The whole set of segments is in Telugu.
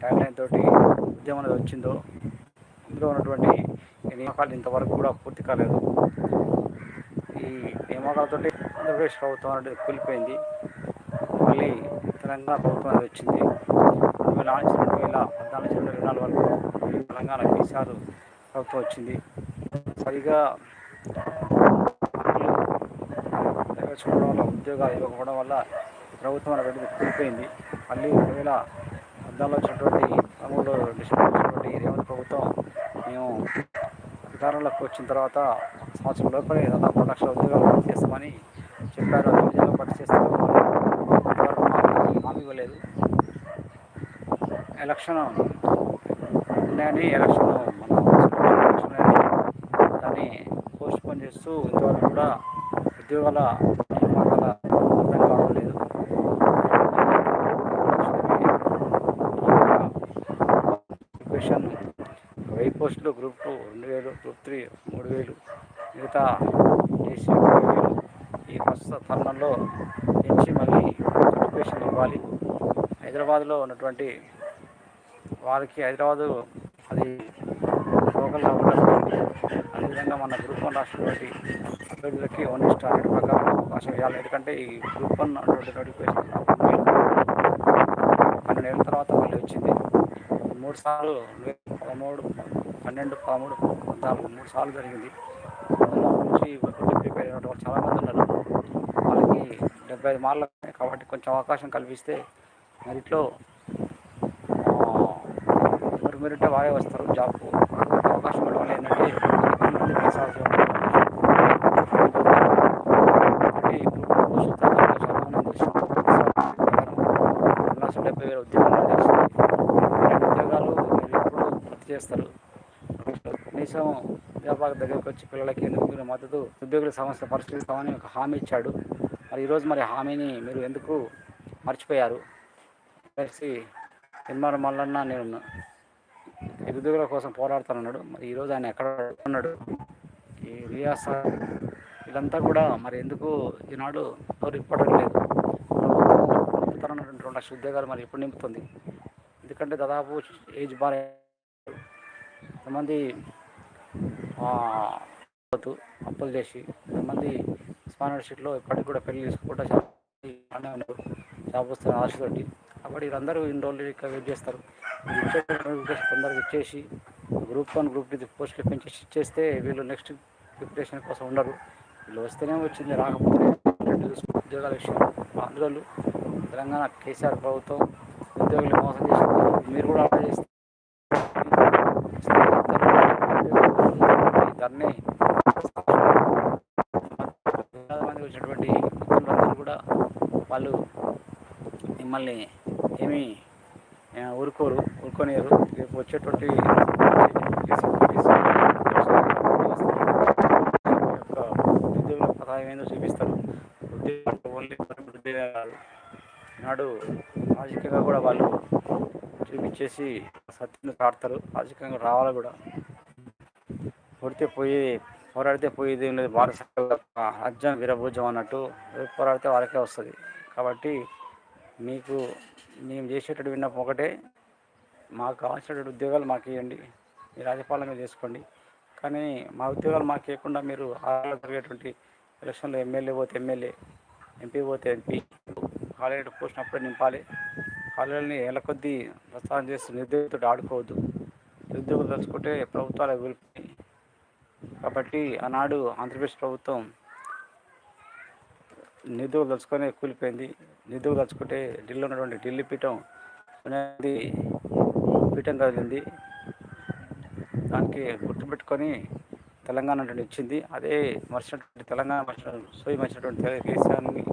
ట్యాగ్ లైన్ తోటి ఉద్యమం అనేది వచ్చిందో ఇందులో ఉన్నటువంటి నియామకాలు ఇంతవరకు కూడా పూర్తి కాలేదు. ఈ నియామకాలతో ఆంధ్రప్రదేశ్ ప్రభుత్వం అనేది కూలిపోయింది. మళ్ళీ తెలంగాణ ప్రభుత్వం అనేది వచ్చింది. రెండు వేల నుంచి రెండు వేల పద్నాలుగు రెండు వేల నాలుగు వరకు తెలంగాణ కేసీఆర్ ప్రభుత్వం వచ్చింది. సరిగా నెరవేర్చుకోవడం వల్ల ఉద్యోగాలు ఇవ్వకపోవడం వల్ల ప్రభుత్వం అనేది కూలిపోయింది. మళ్ళీ రెండు వేల పద్నాలుగులో వచ్చినటువంటి పదమూడులో డిసెంబర్ వచ్చినటువంటి రేవంత్ ప్రభుత్వం మేము అధికారంలోకి వచ్చిన తర్వాత సంవత్సరం లోపలే దాదాపు మూడు లక్షల ఉద్యోగాలు భర్తీ చేస్తామని చెప్పారు. అదే ఉద్యోగాలు భర్తీ చేస్తామని హామీ ఇవ్వలేదు. ఎలక్షన్ ఉన్నాయని ఎలక్షన్ మన దాన్ని పోస్ట్ పోన్ చేస్తూ ఇంతవరకు కూడా ఉద్యోగాల నియామకాల అర్థం కావడం లేదు. పోస్టులు గ్రూప్ టూ రెండు వేలు గ్రూప్ త్రీ మూడు వేలు మిగతా ఏసీ ఈ ప్రస్తుత తరుణంలో పెంచి మళ్ళీ ఎడ్యుకేషన్ ఇవ్వాలి. హైదరాబాద్లో ఉన్నటువంటి వారికి హైదరాబాదు అది లోకల్ ఉండదు అదేవిధంగా మన గ్రూప్ వన్ రాసినటువంటి అభ్యర్థులకి ఓన్లీ స్టార్ట్ ప్రకారం అవకాశం ఇవ్వాలి. ఎందుకంటే ఈ గ్రూప్ వన్ అటువంటి నోటిఫికేషన్ పన్నెండు ఏళ్ళ తర్వాత మళ్ళీ వచ్చింది. మూడు సార్లు పదమూడు పన్నెండు పదమూడు పద్నాలుగు మూడు సార్లు జరిగింది. పద్నాలుగు నుంచి ప్రిపేర్ అయిన వాళ్ళు చాలామంది ఉన్నారు. వాళ్ళకి డెబ్బై ఐదు మార్లు కాబట్టి కొంచెం అవకాశం కల్పిస్తే మెరిట్లో ఎవరు మెరిట్ వారే వస్తారు జాబ్కు అవకాశం ఇవ్వడం వల్ల ఏంటంటే డెబ్బై వేల ఉద్యోగాలు ఉద్యోగాలు ఎప్పుడు పూర్తి చేస్తారు. కనీసం వ్యాపార దగ్గరికి వచ్చి పిల్లలకి ఎందుకు మద్దతు ఉద్యోగుల సమస్య పరిష్కరిస్తామని ఒక హామీ ఇచ్చాడు. మరి ఈరోజు మరి హామీని మీరు ఎందుకు మర్చిపోయారు? కలిసి ఎన్ఆర్ మల్లన్న నేను నిరుద్యోగుల కోసం పోరాడుతానన్నాడు. మరి ఈరోజు ఆయన ఎక్కడ ఉన్నాడు? ఈ రియాస్ ఇదంతా వీళ్ళంతా కూడా మరి ఎందుకు ఈనాడు ఎవరు ఇప్పడం లేదు? నింపుతానన్నటువంటి రెండు లక్షల ఉద్యోగాలు మరి ఎప్పుడు నింపుతుంది? ఎందుకంటే దాదాపు ఏజ్ బార్ కొంతమంది పోతూ అప్పులు చేసి కొంతమంది స్పాన్సర్షిప్లో ఇప్పటికి కూడా పెళ్ళి తీసుకుంటా చాలా మంది ఉన్నారు జాబ్ వస్తున్న ఆశతోటి. కాబట్టి వీళ్ళందరూ ఇన్ని రోజులు ఇక్కడ వెయిట్ చేస్తారు. తొందరగా ఇచ్చేసి గ్రూప్ వన్ గ్రూప్ టూ పోస్టులు పెంచేసి ఇచ్చేస్తే వీళ్ళు నెక్స్ట్ ప్రిపరేషన్ కోసం ఉండరు. వీళ్ళు వస్తేనే వచ్చింది రాకపోతే ఉద్యోగాల విషయం ఆంధ్రోళ్ళు తెలంగాణ కేసీఆర్ ప్రభుత్వం ఉద్యోగులు మోసం చేసి మీరు కూడా అప్లై చేస్తే దాన్ని మంది వచ్చినటువంటి మిత్రులందరూ కూడా వాళ్ళు మిమ్మల్ని ఏమీ ఊరుకోరు ఊరుకోనియరు రేపు వచ్చేటువంటి యొక్క ఉద్యోగుల ప్రధానం ఏందో చూపిస్తారు. ఉద్యోగం ఓన్లీ ఉద్యోగం కాదు. నాడు రాజకీయంగా కూడా వాళ్ళు చూపించేసి సత్యం కాడతారు రాజకీయంగా రావాలి కూడా? కొడితే పోయి పోరాడితే పోయేది ఉన్నది లేదు భారత వీరభోజం అన్నట్టు పోరాడితే వాళ్ళకే వస్తుంది. కాబట్టి మీకు మేము చేసేటట్టు విన్నపం ఒకటే. మాకు కావాల్సినటువంటి ఉద్యోగాలు మాకు ఇవ్వండి. మీ రాజపాలన మీద చేసుకోండి కానీ మా ఉద్యోగాలు మాకు ఇవ్వకుండా మీరు ఆరు జరిగేటువంటి ఎలక్షన్లో ఎమ్మెల్యే పోతే ఎమ్మెల్యే ఎంపీ పోతే ఎంపీ కాలేజీ పోస్ట్ అప్పుడే నింపాలి. కాలేజీని ఎలా కొద్దీ ప్రస్థానం చేస్తూ నిరుద్యోగులతో ఆడుకోవద్దు. నిరుద్యోగులు తలుచుకుంటే ప్రభుత్వాలు కాబట్టి ఆనాడు ఆంధ్రప్రదేశ్ ప్రభుత్వం నిధులు దలుచుకొని కూలిపోయింది. నిధులు దలుచుకుంటే ఢిల్లీలో ఉన్నటువంటి ఢిల్లీ పీఠం అనేది పీఠం కదిలింది. దానికి గుర్తుపెట్టుకొని తెలంగాణ అంటే ఇచ్చింది. అదే మర్చినటువంటి తెలంగాణ మర్చిన సోయి మర్చినటువంటి తెల- కేసీఆర్ని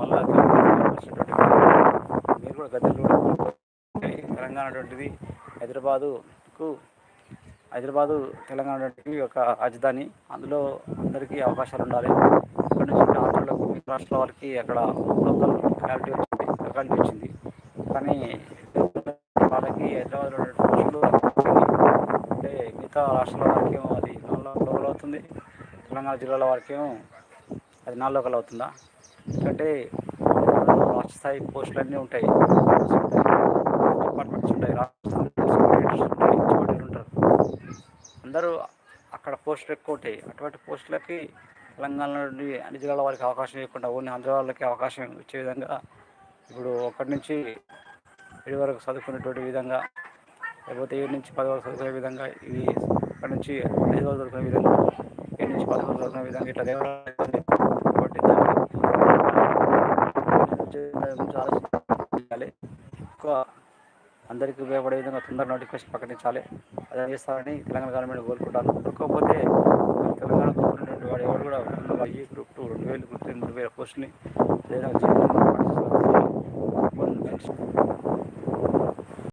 మళ్ళా మీరు కూడా గద్దెలు తెలంగాణ అటువంటిది హైదరాబాదుకు హైదరాబాదు తెలంగాణ ఒక రాజధాని. అందులో అందరికీ అవకాశాలు ఉండాలి. ఇక్కడ నుంచి ఆంధ్రలోకి రాష్ట్రాల వారికి అక్కడ లోకల్ క్లారిటీ వచ్చింది లొకాలిటీ వచ్చింది. కానీ వాళ్ళకి హైదరాబాద్లో అంటే మిగతా రాష్ట్రాల వారికేమో అది నాలుగు లోకల్ అవుతుంది. తెలంగాణ జిల్లాల వారికేమో అది నాలుగు లోకల్ అవుతుందా? ఎందుకంటే రాష్ట్ర స్థాయి పోస్టులు అన్నీ ఉంటాయి. డిపార్ట్మెంట్స్ ఉంటాయి ఉంటాయి. అందరూ అక్కడ పోస్టులు ఎక్కువ ఉంటాయి అటువంటి పోస్టులకి తెలంగాణ నుండి అన్ని జిల్లాల వారికి అవకాశం ఇవ్వకుండా ఓన్లీ ఆంధ్ర వాళ్ళకి అవకాశం ఇచ్చే విధంగా ఇప్పుడు ఒకటి నుంచి ఏడు వరకు చదువుకునేటువంటి విధంగా లేకపోతే ఏడు నుంచి పది వరకు చదువుకునే విధంగా ఇది అక్కడి నుంచి ఐదు వరకు చదువుకునే విధంగా ఏడు నుంచి పది వరకు చదువుకునే విధంగా ఇట్లా దేవుడు కాబట్టి ఆలోచించాలి. ఎక్కువ అందరికీ ఉపయోగపడే విధంగా తొందర నోటిఫికేషన్ ప్రకటించాలి. అదే తెలంగాణ గవర్నమెంట్ కోరుకుంటాను. కోరుకోకపోతే తెలంగాణ గవర్నమెంట్ వాడు ఎవరు కూడా ఈ గ్రూప్ టూ రెండు వేలు గ్రూప్ త్రీ మూడు వేల పోస్టుని